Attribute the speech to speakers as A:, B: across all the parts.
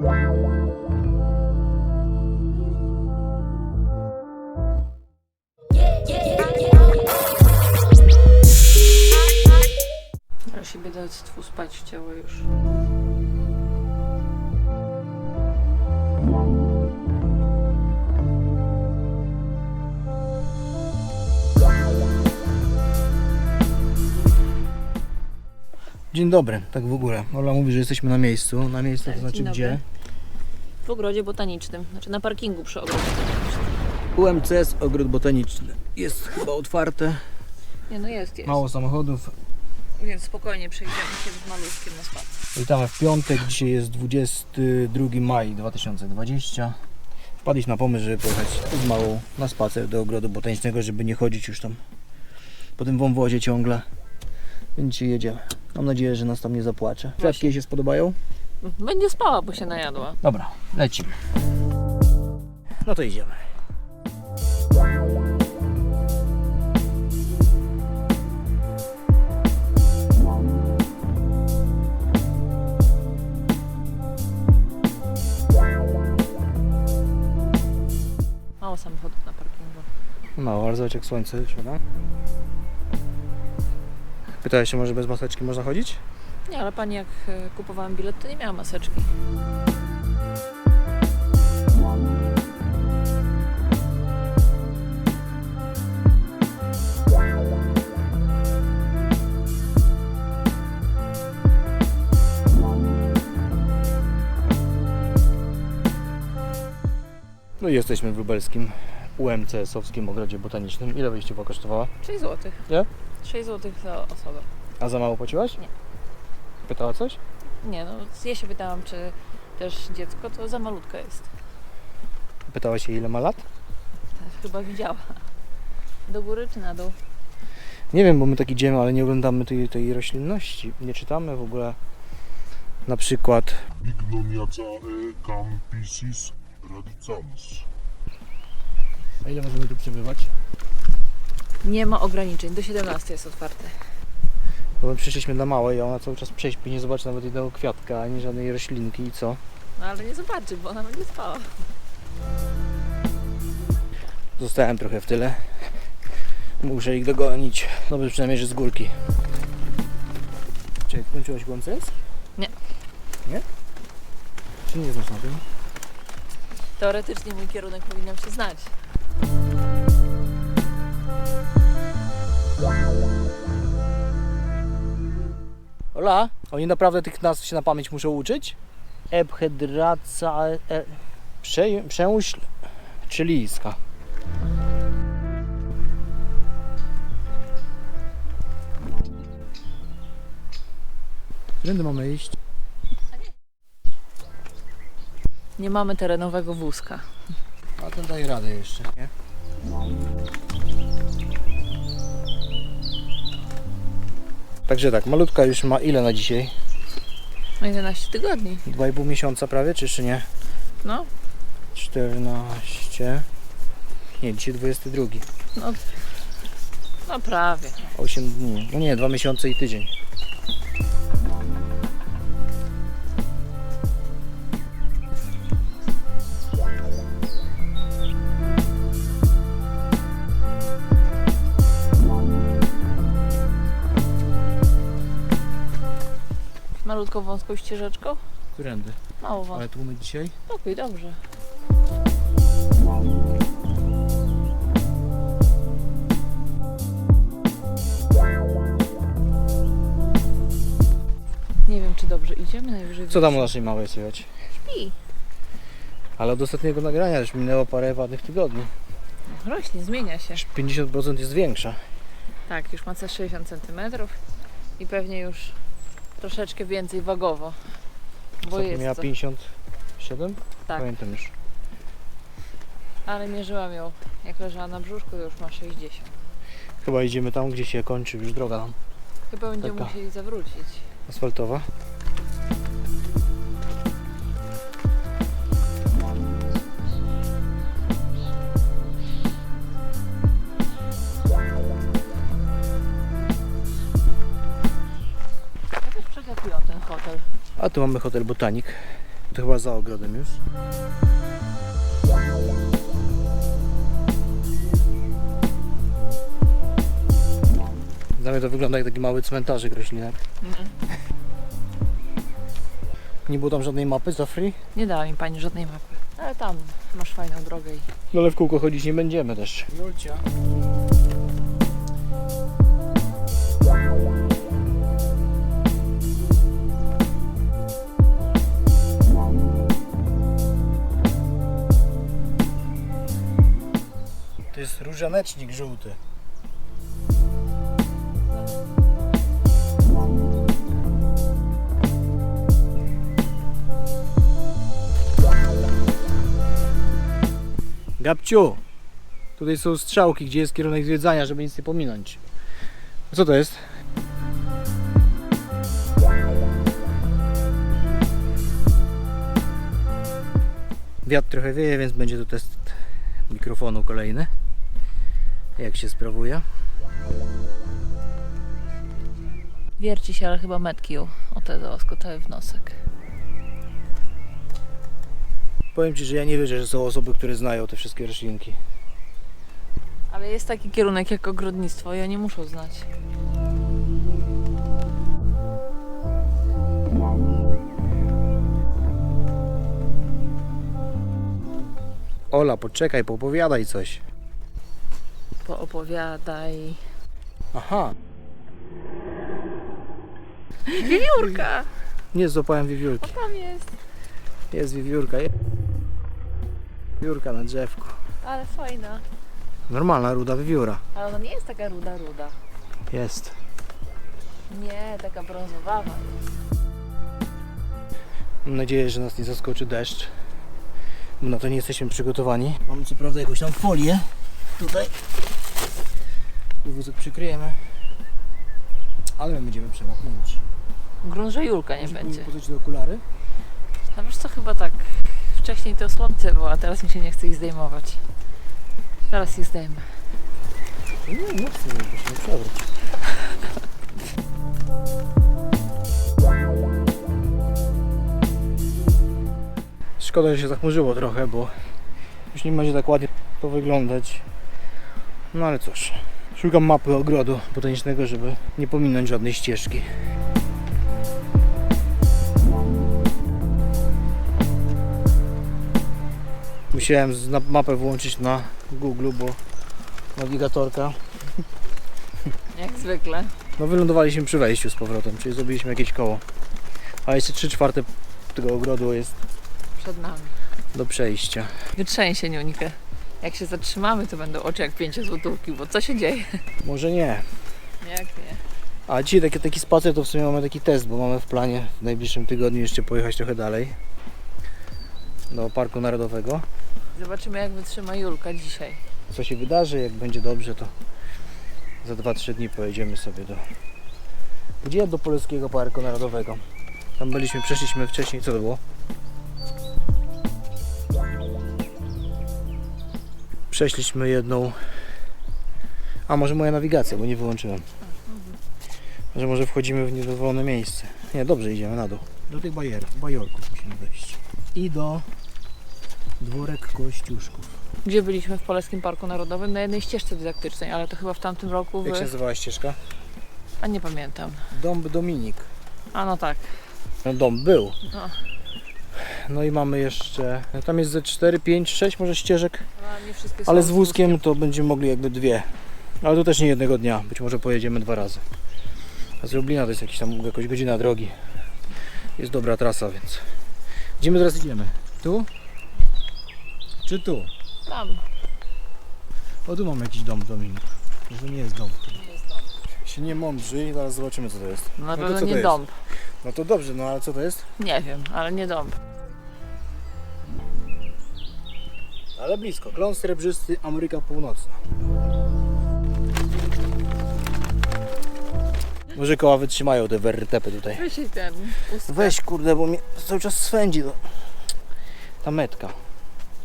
A: Się biedactwu spać chciało już.
B: Dzień dobry, tak w ogóle. Ola mówi, że jesteśmy na miejscu. Na miejscu to
A: Tak,
B: znaczy
A: dzień dobry.
B: gdzie?
A: W ogrodzie botanicznym, znaczy na parkingu przy ogrodzie.
B: UMCS Ogród Botaniczny. Jest chyba otwarte.
A: Nie no jest, jest.
B: Mało samochodów.
A: Więc spokojnie przejdziemy się z maluszkiem na spacer.
B: Witamy w piątek. Dzisiaj jest 22 maj 2020. Wpadliśmy na pomysł, żeby pojechać z małą na spacer do Ogrodu Botanicznego, żeby nie chodzić już tam po tym wąwozie ciągle. Więc jedziemy. Mam nadzieję, że nas tam nie zapłacze. Kwiatki jej się spodobają?
A: Będzie spała, bo się najadła.
B: Dobra, lecimy. No to idziemy.
A: Mało samochodów na parkingu.
B: Mało, ale zobacz jak słońce świata. Pytałeś się może bez maseczki można chodzić?
A: Nie, ale pani jak e, kupowałam bilet, to nie miała maseczki.
B: No i jesteśmy w lubelskim UMCS-owskim ogrodzie botanicznym. Ile wyjściowa kosztowała?
A: 6 zł.
B: Nie?
A: 6 zł za osobę.
B: A za mało płaciłaś?
A: Nie.
B: Pytała coś?
A: Nie no, ja się pytałam, czy też dziecko to za malutka jest.
B: Pytała się ile ma lat?
A: Chyba widziała. Do góry czy na dół?
B: Nie wiem, bo my tak idziemy, ale nie oglądamy tej, tej roślinności. Nie czytamy w ogóle na przykład
C: Bignoniacae campisis radicans.
B: A ile możemy tu przebywać?
A: Nie ma ograniczeń, do 17 jest otwarte.
B: Bo my przyszliśmy na małe i ona cały czas prześpi, nie zobaczy nawet jednego kwiatka, ani żadnej roślinki i co?
A: No ale nie zobaczy, bo ona będzie spała.
B: Zostałem trochę w tyle. Muszę ich dogonić. Dobrze przynajmniej, że z górki. Czy kończyłaś UMCS?
A: Nie.
B: Nie? Czy nie znasz na tym?
A: Teoretycznie mój kierunek powinnam się znać.
B: Ola, oni naprawdę tych nazw się na pamięć muszą uczyć? Ebhedraca... E, prze, przemyśl chilijska. Którędy mamy iść?
A: Nie mamy terenowego wózka.
B: A ten daje radę jeszcze, nie? Także tak, malutka już ma ile na dzisiaj?
A: Ma 11 tygodni.
B: 2,5 miesiąca prawie, czy jeszcze nie?
A: No,
B: 14. Nie, dzisiaj 22.
A: no, no prawie.
B: 8 dni. No nie, 2 miesiące i tydzień.
A: Malutką wąską ścieżeczką.
B: Którędy?
A: Mało wąską.
B: Ale tłumy dzisiaj?
A: Spokój, dobrze. Nie wiem, czy dobrze idziemy, najwyżej
B: Co tam u naszej małej słychać?
A: śpi.
B: Ale od ostatniego nagrania już minęło parę ładnych tygodni.
A: Rośnie, zmienia się.
B: Aż 50% jest większa.
A: Tak, już ma co 60 cm i pewnie już troszeczkę więcej wagowo. Bo
B: Co,
A: jest
B: miała
A: co-
B: 57?
A: tak,
B: Pamiętam już.
A: ale mierzyłam ją jak leżała na brzuszku, to już ma 60.
B: Chyba idziemy tam, gdzie się kończy już droga tam
A: Chyba będziemy
B: Taka.
A: musieli zawrócić.
B: asfaltowa. A tu mamy hotel Botanik. To chyba za ogrodem już. Dla mnie to wygląda jak taki mały cmentarzyk roślinek. Nie było tam żadnej mapy za free?
A: Nie dała mi pani żadnej mapy. Ale tam masz fajną drogę i
B: No ale w kółko chodzić nie będziemy też. Julcia. Jest różanecznik żółty. Gabciu, tutaj są strzałki, gdzie jest kierunek zwiedzania, żeby nic nie pominąć. Co to jest? Wiatr trochę wieje, więc będzie to test mikrofonu kolejny. Jak się sprawuje?
A: wierci się, ale chyba metki o, o te załaskotały w nosek.
B: Powiem Ci, że ja nie wierzę, że są osoby, które znają te wszystkie roślinki.
A: Ale jest taki kierunek jak ogrodnictwo i oni muszą znać.
B: Ola, poczekaj, poopowiadaj coś.
A: Poopowiadaj.
B: Aha,
A: Wiewiórka!
B: nie złapałem wiewiórki.
A: Tam jest.
B: Jest wiewiórka. je- Wiewiórka na drzewku.
A: Ale fajna.
B: Normalna ruda wiewióra.
A: Ale ona nie jest taka ruda, ruda.
B: Jest.
A: Nie, taka brązowawa.
B: Mam nadzieję, że nas nie zaskoczy deszcz. Bo na to nie jesteśmy przygotowani. Mamy co prawda jakąś tam folię. Tutaj. I wózek przykryjemy. Ale my będziemy przemoknięci.
A: Grunt, że Julka nie
B: Może
A: będzie.
B: te okulary?
A: A wiesz co, chyba tak. Wcześniej to słońce było, a teraz mi się nie chce ich zdejmować. Teraz ich zdejmę.
B: Nie, nie chcę, żeby się nie przewróć. Szkoda, że się zachmurzyło trochę, bo już nie będzie tak ładnie to wyglądać. No ale cóż, szukam mapy ogrodu botanicznego, żeby nie pominąć żadnej ścieżki. Musiałem mapę włączyć na Google, bo nawigatorka.
A: Jak zwykle.
B: No wylądowaliśmy przy wejściu z powrotem, czyli zrobiliśmy jakieś koło. A jeszcze 3 czwarte tego ogrodu jest
A: Przed nami.
B: do przejścia.
A: Wytrzęsie Niunikę. Jak się zatrzymamy, to będą oczy jak pięcie złotówki, bo co się dzieje?
B: Może nie.
A: Jak nie?
B: A dzisiaj taki, taki spacer to w sumie mamy taki test, bo mamy w planie w najbliższym tygodniu jeszcze pojechać trochę dalej. Do Parku Narodowego.
A: Zobaczymy jak wytrzyma Julka dzisiaj.
B: Co się wydarzy, jak będzie dobrze to za 2-3 dni pojedziemy sobie do... Gdzie? Do Polskiego Parku Narodowego. Tam byliśmy, przeszliśmy wcześniej, co to było? Przeszliśmy jedną... A może moja nawigacja, bo nie wyłączyłem. Że może wchodzimy w niedozwolone miejsce. Nie, dobrze idziemy na dół. Do tych bajer, bajorków musimy wejść. I do dworek Kościuszków.
A: Gdzie byliśmy w Polskim Parku Narodowym? Na jednej ścieżce dydaktycznej, ale to chyba w tamtym roku.
B: Jak się nazywała ścieżka?
A: A nie pamiętam.
B: Dąb Dominik.
A: A no tak.
B: No dom był.
A: No.
B: No i mamy jeszcze, no tam jest ze 4, 5, 6 może ścieżek,
A: Ale,
B: z wózkiem to będziemy mogli jakby dwie. Ale to też nie jednego dnia, być może pojedziemy dwa razy. A z Lublina to jest jakiś tam jakoś godzina drogi. Jest dobra trasa, więc. Gdzie my teraz idziemy? Tu? Czy tu?
A: Tam.
B: O tu mamy jakiś dom Dominik. To nie jest dom.
A: Nie jest dom.
B: Się nie mądrzy i zaraz zobaczymy co to jest.
A: No na pewno
B: to
A: nie dom.
B: No to dobrze, no ale co to jest?
A: Nie wiem, ale nie dom.
B: Ale blisko. Klon srebrzysty, Ameryka Północna. Może koła wytrzymają te wertepy tutaj.
A: Weź jej ten ustkę.
B: Weź kurde, bo mnie cały czas swędzi to. ta metka.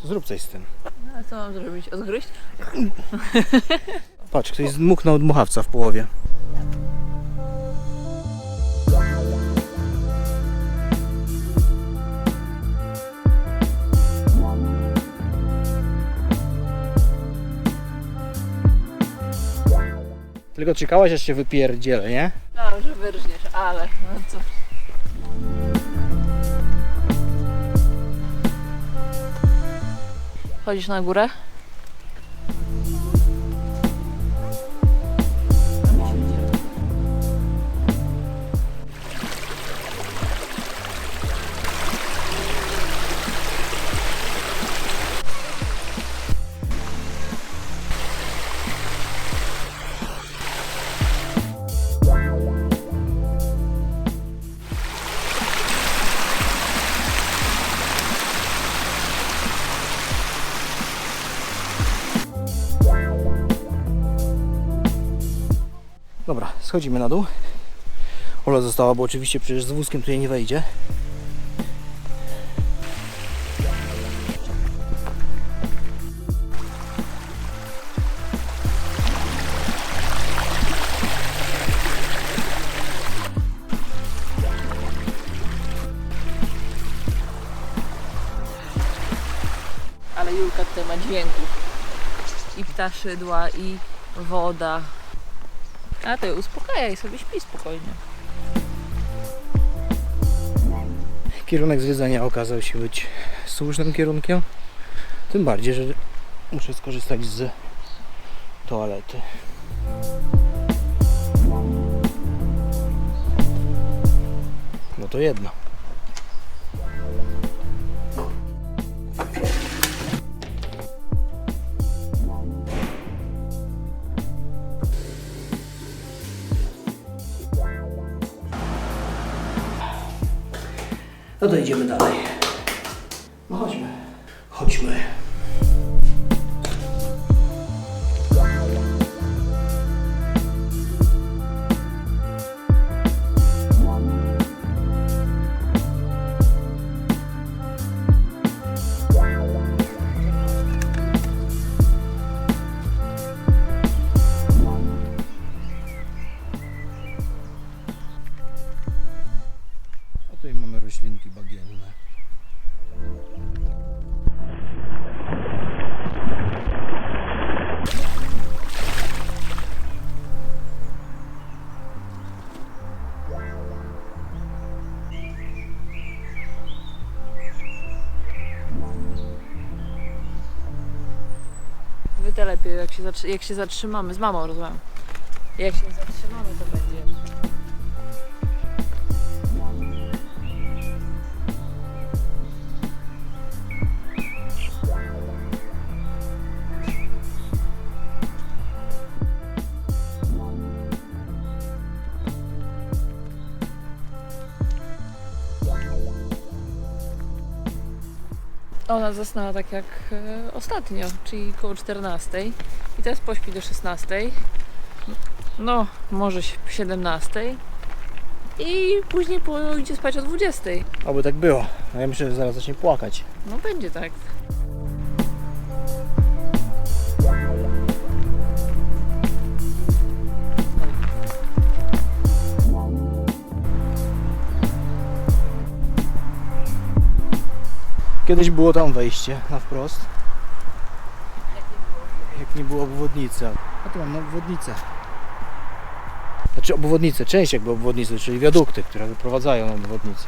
B: Zrób coś z tym.
A: No, a co mam zrobić? Odgryźć?
B: Patrz, ktoś zmuknął dmuchawca w połowie. Tylko czekałaś aż się wypierdzielę, nie?
A: No, że wyrżniesz, ale no co. Chodzisz na górę?
B: Schodzimy na dół. Ola została, bo oczywiście przecież z wózkiem tutaj nie wejdzie.
A: Ale Julka tutaj ma dźwięków. I ptaszydła, i woda. A ty uspokajaj sobie, śpi spokojnie.
B: Kierunek zwiedzania okazał się być słusznym kierunkiem. Tym bardziej, że muszę skorzystać z toalety. No to jedno. No to idziemy dalej. No chodźmy. Chodźmy. Mamy roślinki bagienne.
A: Wy lepiej, jak się, jak się zatrzymamy. Z mamą rozmawiam. Jak się zatrzymamy, to będzie. Ona zasnęła tak jak e, ostatnio, czyli koło 14. I teraz pośpi do 16. No, może si- 17. I później pójdzie spać o 20.
B: Oby tak było. A ja myślę, że zaraz zacznie płakać.
A: No będzie tak.
B: Kiedyś było tam wejście na wprost. Jak nie było obwodnicy. A tu mamy obwodnicę. Znaczy obwodnicę, część jakby obwodnicy, czyli wiadukty, które wyprowadzają obwodnicę.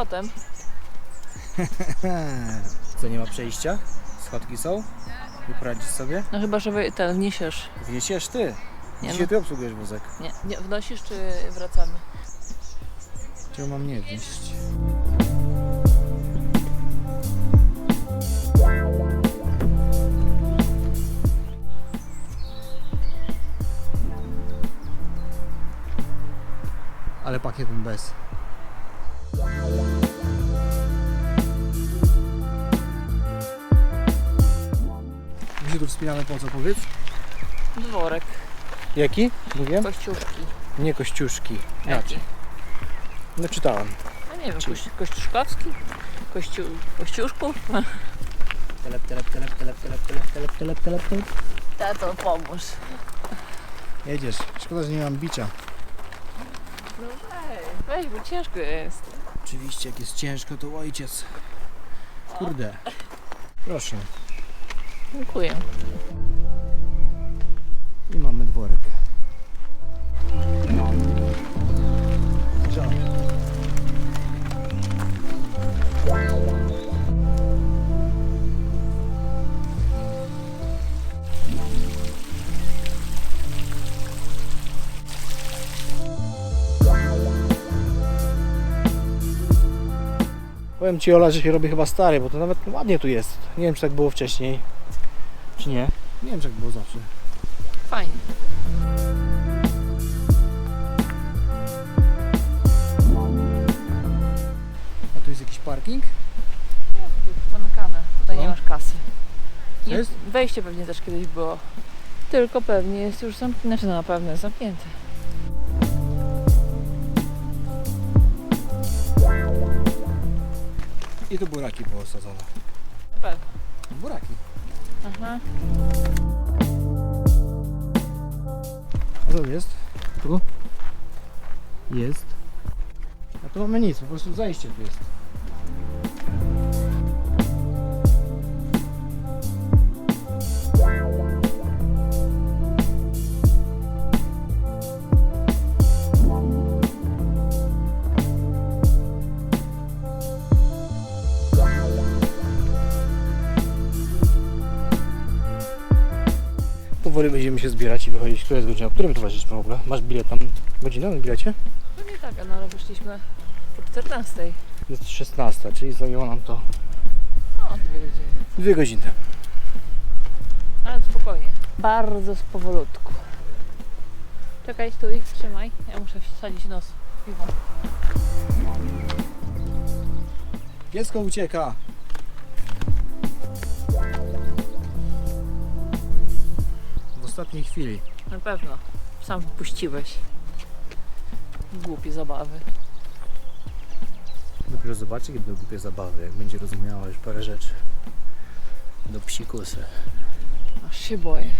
A: Powrotem.
B: Co, nie ma przejścia? Schodki są? Nie poradzisz sobie?
A: No chyba, że wy ten wniesiesz.
B: Wniesiesz ty.
A: Nie
B: Dzisiaj
A: no.
B: ty obsługujesz wózek.
A: Nie, nie, wnosisz czy wracamy?
B: Czemu mam nie wnieść? Ale pakiet bez. Tu wspinamy po co powiedz?
A: Dworek,
B: Jaki? Mówię?
A: kościuszki.
B: Nie kościuszki.
A: Jaki?
B: No czytałem.
A: No nie wiem,
B: Ci-
A: kości, kościuszkowski? Kościół, kościuszków?
B: Telep, telep, telep, telep, telep, telep, telep, telep, telep, telep.
A: Tato, pomóż.
B: Jedziesz. Szkoda, że nie mam bicza.
A: No weź, weź, bo ciężko jest.
B: Oczywiście, jak jest ciężko, to ojciec. Kurde. Proszę.
A: Dziękuję.
B: I mamy dworek. Powiem Ci Ola, że się robi chyba stary, bo to nawet ładnie tu jest. Nie wiem czy tak było wcześniej, czy nie. Nie wiem czy tak było zawsze.
A: Fajnie.
B: A tu jest jakiś parking?
A: Nie, to jest zamykane. Tutaj nie
B: No.
A: masz kasy.
B: Co
A: I
B: jest?
A: Wejście pewnie też kiedyś było. Tylko pewnie jest już zamknięte. Znaczy no na pewno jest zamknięte.
B: I tu buraki było osadzone.
A: Na pewno.
B: Buraki.
A: Aha.
B: A co jest? Tu? Jest. A tu mamy nic, po prostu zajście tu jest. Powoli będziemy się zbierać i wychodzić. Która jest godzina? W którym towarzyszysz w ogóle? Masz bilet tam? Godzinę na bilecie?
A: Pewnie tak, no ale wyszliśmy po 14.
B: Jest 16, czyli zajęło nam to
A: O, dwie godziny.
B: dwie godziny.
A: Ale spokojnie. Bardzo z powolutku. Czekaj, stój, trzymaj. Ja muszę wsadzić nos w piwo.
B: Dziecko ucieka. Ostatniej chwili.
A: Na pewno. Sam wpuściłeś. Głupie zabawy.
B: Dopiero zobaczy, kiedy głupie zabawy, jak będzie rozumiała już parę rzeczy. Do psikusy.
A: Aż się boję.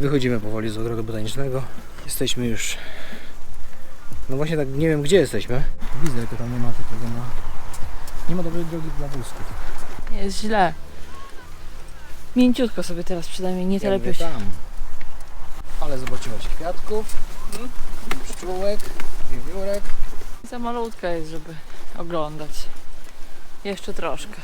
B: Wychodzimy powoli z ogrodu botanicznego. Jesteśmy już. No właśnie tak nie wiem gdzie jesteśmy. Widzę, tylko tam nie ma takiego na. Nie ma dobrej drogi dla wózków.
A: Nie jest źle. Mięciutko sobie teraz przynajmniej nie
B: Ja
A: się.
B: tam. Ale zobaczyłaś kwiatków, pszczółek, wiewiórek.
A: Za malutka jest, żeby oglądać. Jeszcze troszkę.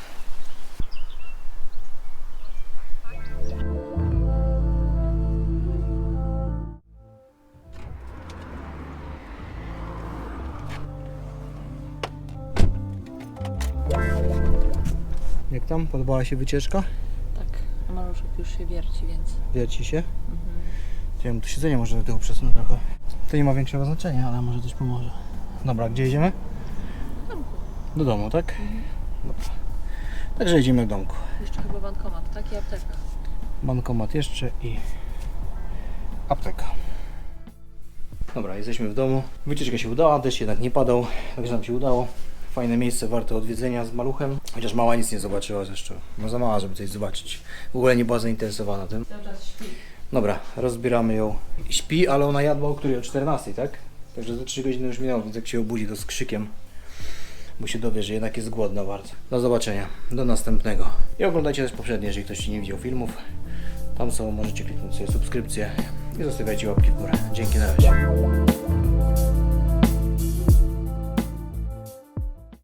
B: Jak tam? Podobała się wycieczka?
A: Tak, a maluszek już się wierci, więc...
B: Wierci się?
A: Mhm.
B: Ja bym tu siedzenie może do tyłu przesunąć trochę. To nie ma większego znaczenia, ale może coś pomoże. Dobra, gdzie jedziemy? Do domu, tak? Dobra. Także jedziemy do domku.
A: Jeszcze chyba bankomat, tak? I apteka.
B: Bankomat jeszcze i apteka. Dobra, jesteśmy w domu. Wycieczka się udała, deszcz jednak nie padał, także nam się udało. Fajne miejsce, warte odwiedzenia z maluchem. Chociaż mała nic nie zobaczyła zresztą. No za mała, żeby coś zobaczyć. W ogóle nie była zainteresowana tym.
A: Cały czas śpi.
B: Dobra, rozbieramy ją. Śpi, ale ona jadła o której? O 14, tak? Także za 3 godziny już minęło, więc jak się obudzi, to z krzykiem. Bo się dowie, że jednak jest głodna bardzo. Do zobaczenia. Do następnego. I oglądajcie też poprzednie, jeżeli ktoś nie widział filmów. Tam są, możecie kliknąć sobie subskrypcję i zostawiajcie łapki w górę. Dzięki, na razie.